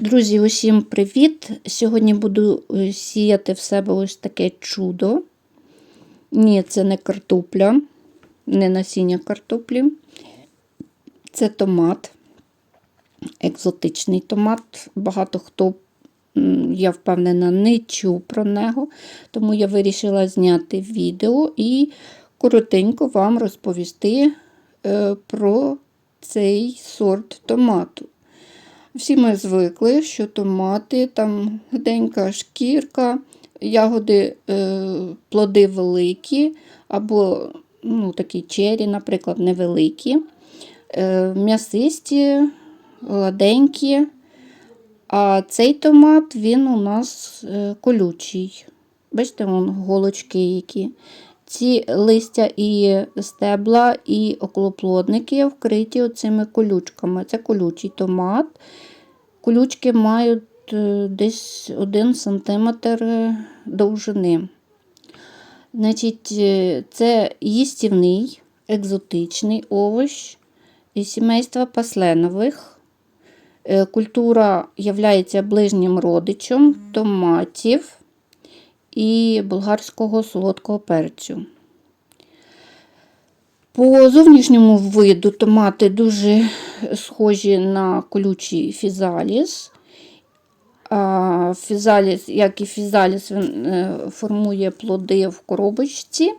Друзі, усім привіт! Сьогодні буду е, сіяти в себе ось таке чудо. Ні, це не картопля, не насіння картоплі. Це томат, екзотичний томат. Багато хто, я впевнена, не чув про нього, тому я вирішила зняти відео і коротенько вам розповісти е, про цей сорт томату. Всі ми звикли, що томати, там гденька шкірка, ягоди, е, плоди великі, або ну, такі чері, наприклад, невеликі, е, м'ясисті, гладенькі. А цей томат він у нас е, колючий. Бачите, вон голочки які. Ці листя і стебла, і околоплодники вкриті оцими колючками. Це колючий томат. Колючки мають е, десь 1 см довжини. Значить, е, Це їстівний, екзотичний овощ із сімейства пасленових. Е, Культура є ближнім родичем томатів і болгарського солодкого перцю. По зовнішньому виду томати дуже схожі на колючий фізаліс. Фізаліс, як і фізаліс, він е, формує плоди в коробочці,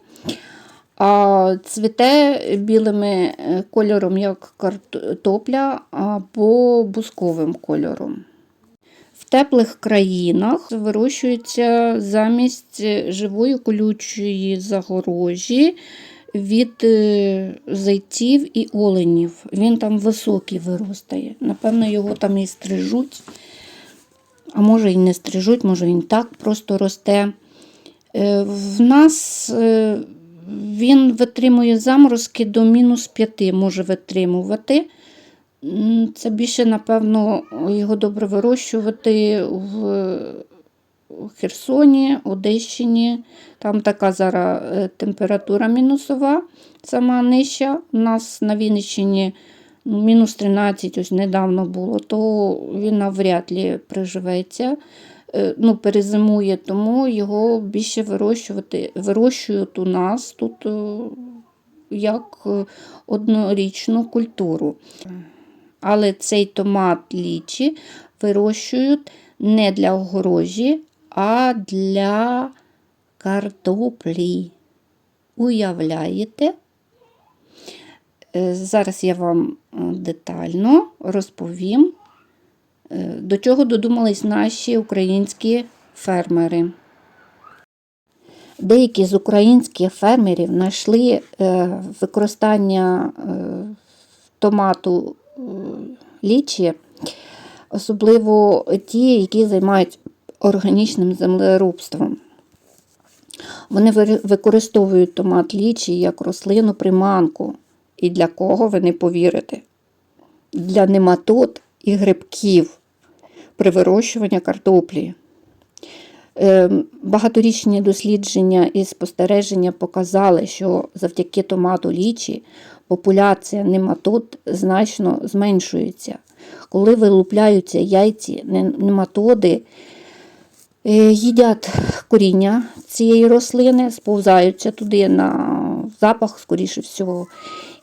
а цвіте білими е, кольором, як картопля, або бусковим кольором. Теплих країнах вирощується замість живої колючої загорожі від е, зайців і оленів. Він там високий виростає. Напевно, його там і стрижуть, а може і не стрижуть, може він так просто росте. Е, в нас е, він витримує заморозки до мінус 5 може витримувати. Це більше, напевно, його добре вирощувати в Херсоні, Одещині. Там така зараз е, температура мінусова, сама нижча. У нас на Вінниччині ну, мінус 13 ось недавно було, то він навряд ли приживеться, е, ну, перезимує, тому його більше вирощувати. Вирощують у нас тут е, як однорічну культуру. Але цей томат лічі вирощують не для огорожі, а для картоплі. Уявляєте? Е, зараз я вам е, детально розповім, е, до чого додумались наші українські фермери. Деякі з українських фермерів знайшли використання томату лічі, особливо ті, які займають органічним землеробством. Вони використовують томат лічі як рослину приманку. І для кого ви не повірите? Для нематод і грибків при вирощуванні картоплі. Ем, багаторічні дослідження і спостереження показали, що завдяки томату лічі популяція нематод значно зменшується. Коли вилупляються яйці, нематоди Е, їдять коріння цієї рослини, сповзаються туди на запах, скоріше всього,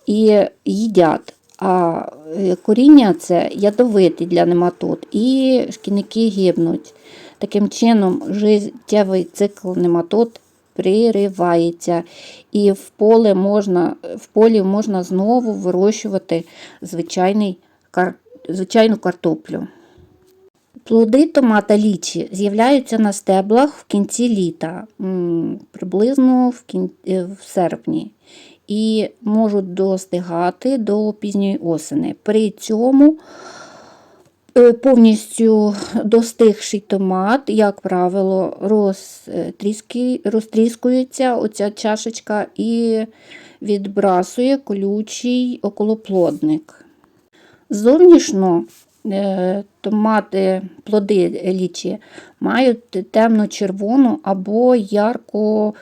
і їдять. А е, коріння це ядовитий для нематод, і шкідники гибнуть. Таким чином, життєвий цикл нематод приривається, і в поле можна, в полі можна знову вирощувати звичайний, звичайну картоплю. Плоди томата лічі з'являються на стеблах в кінці літа, приблизно в, кін... Е, в серпні, і можуть достигати до пізньої осени. При цьому повністю достигший томат, як правило, розтріскується оця чашечка і відбрасує колючий околоплодник. Зовнішньо Е, томати, плоди лічі мають темно-червону або ярко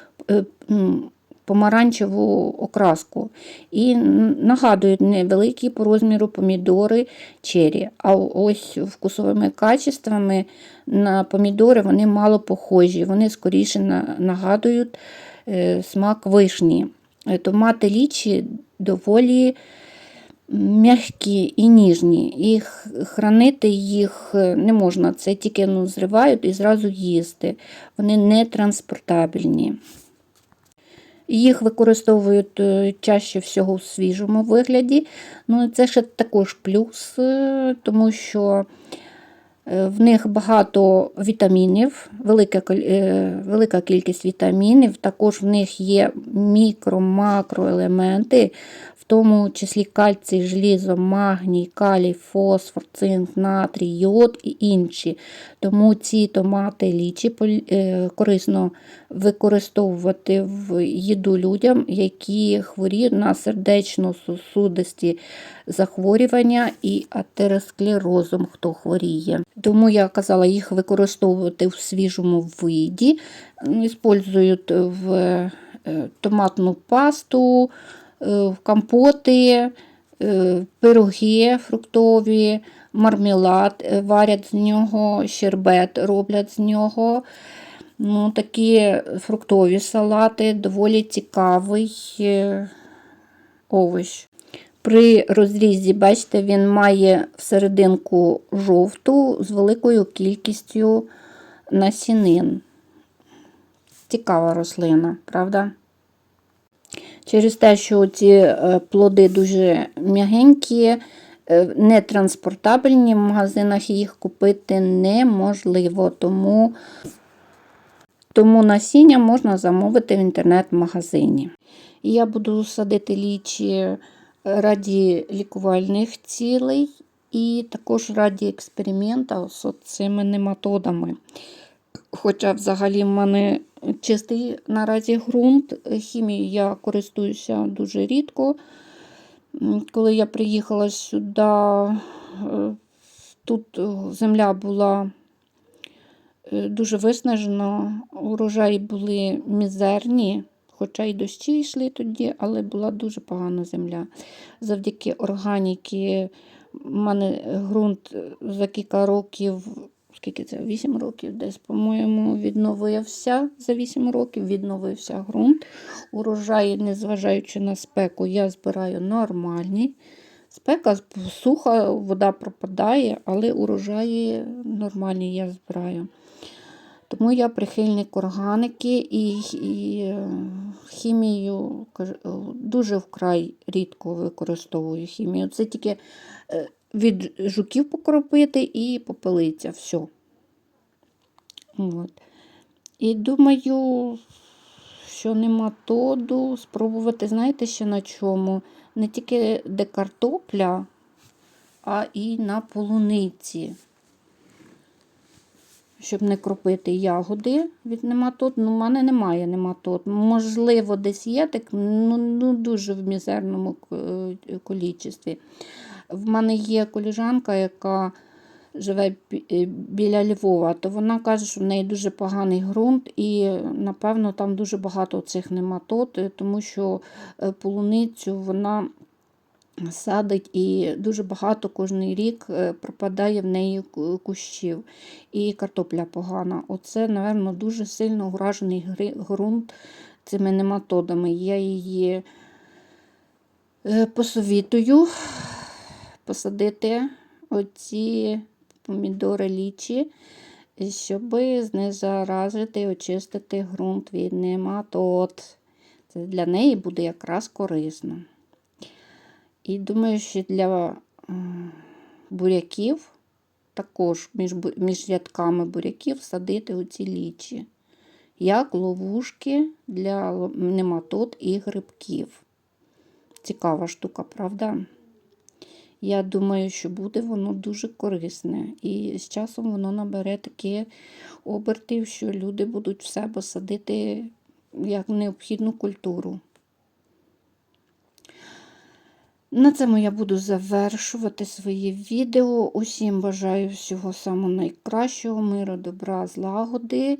помаранчеву окраску. І нагадують невеликі по розміру помідори чері. А ось вкусовими качествами на помідори вони мало похожі, вони скоріше нагадують е, смак вишні. Е, Томати лічі доволі м'які і ніжні. І хранити їх е, не можна. Це тільки ну, зривають і зразу їсти. Вони не транспортабельні. Їх використовують е, чаще всього в свіжому вигляді. Ну, це ще також плюс, е, тому що в них багато вітамінів, велика, е, велика кількість вітамінів. Також в них є мікро-макроелементи, в тому числі кальцій, желізо, магній, калій, фосфор, цинк, натрій, йод і інші. Тому ці томати лічі е, корисно використовувати в їду людям, які хворіють на сердечно-сосудисті захворювання і атеросклерозом, хто хворіє. Тому я казала їх використовувати в свіжому виді. Іспользують в е, томатну пасту, е, в компоти, е, пироги фруктові, мармелад варять з нього, щербет роблять з нього. Ну, такі фруктові салати, доволі цікавий овощ. При розрізі, бачите, він має всерединку жовту з великою кількістю насінин. Цікава рослина, правда? Через те, що ці е, плоди дуже м'ягенькі, е, нетранспортабельні, в магазинах їх купити неможливо, тому, тому насіння можна замовити в інтернет-магазині. Я буду садити лічі раді лікувальних цілей і також раді експерименту з цими нематодами. Хоча взагалі в мене чистий наразі ґрунт. Хімією я користуюся дуже рідко. Коли я приїхала сюди, е, тут земля була е, дуже виснажена, урожаї були мізерні, хоча й дощі йшли тоді, але була дуже погана земля. Завдяки органіки в мене ґрунт за кілька років, скільки це, 8 років десь, по-моєму, відновився. За 8 років відновився ґрунт. Урожаї, незважаючи на спеку, я збираю нормальні. Спека суха, вода пропадає, але урожаї нормальні я збираю. Тому я прихильник органики і, і е, хімію е, дуже вкрай рідко використовую хімію. Це тільки е, від жуків покропити і попелиця. Все. От. І думаю, що нема тоду спробувати, знаєте, ще на чому? Не тільки де картопля, а і на полуниці щоб не кропити ягоди від нематод. Ну, в мене немає нематод. Можливо, десь є, так ну, ну дуже в мізерному е, колічестві. В мене є коліжанка, яка живе е, біля Львова, то вона каже, що в неї дуже поганий ґрунт, і, напевно, там дуже багато цих нематод, е, тому що е, полуницю вона садить і дуже багато кожний рік е, пропадає в неї кущів. І картопля погана. Оце, напевно, дуже сильно уражений ґрунт цими нематодами. Я її е, посовітую посадити оці помідори лічі, щоб знезаразити очистити ґрунт від нематод. Це для неї буде якраз корисно. І думаю, що для буряків також між, між рядками буряків садити оці лічі, як ловушки для нематод і грибків. Цікава штука, правда? Я думаю, що буде воно дуже корисне. І з часом воно набере такі обертів, що люди будуть в себе садити як необхідну культуру. На цьому я буду завершувати своє відео. Усім бажаю всього самого найкращого, миру, добра, злагоди,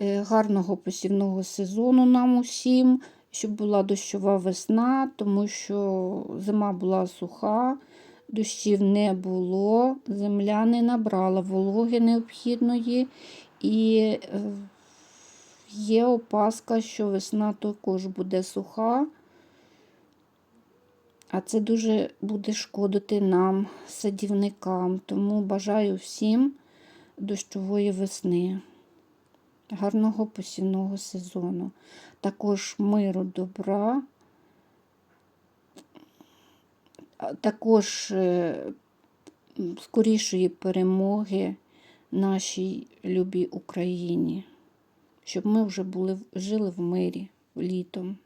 е, гарного посівного сезону нам усім, щоб була дощова весна, тому що зима була суха, дощів не було, земля не набрала вологи необхідної і е, є опаска, що весна також буде суха. А це дуже буде шкодити нам, садівникам. Тому бажаю всім дощової весни, гарного посівного сезону, також миру, добра, також е, скорішої перемоги нашій любій Україні, щоб ми вже були, жили в мирі літом.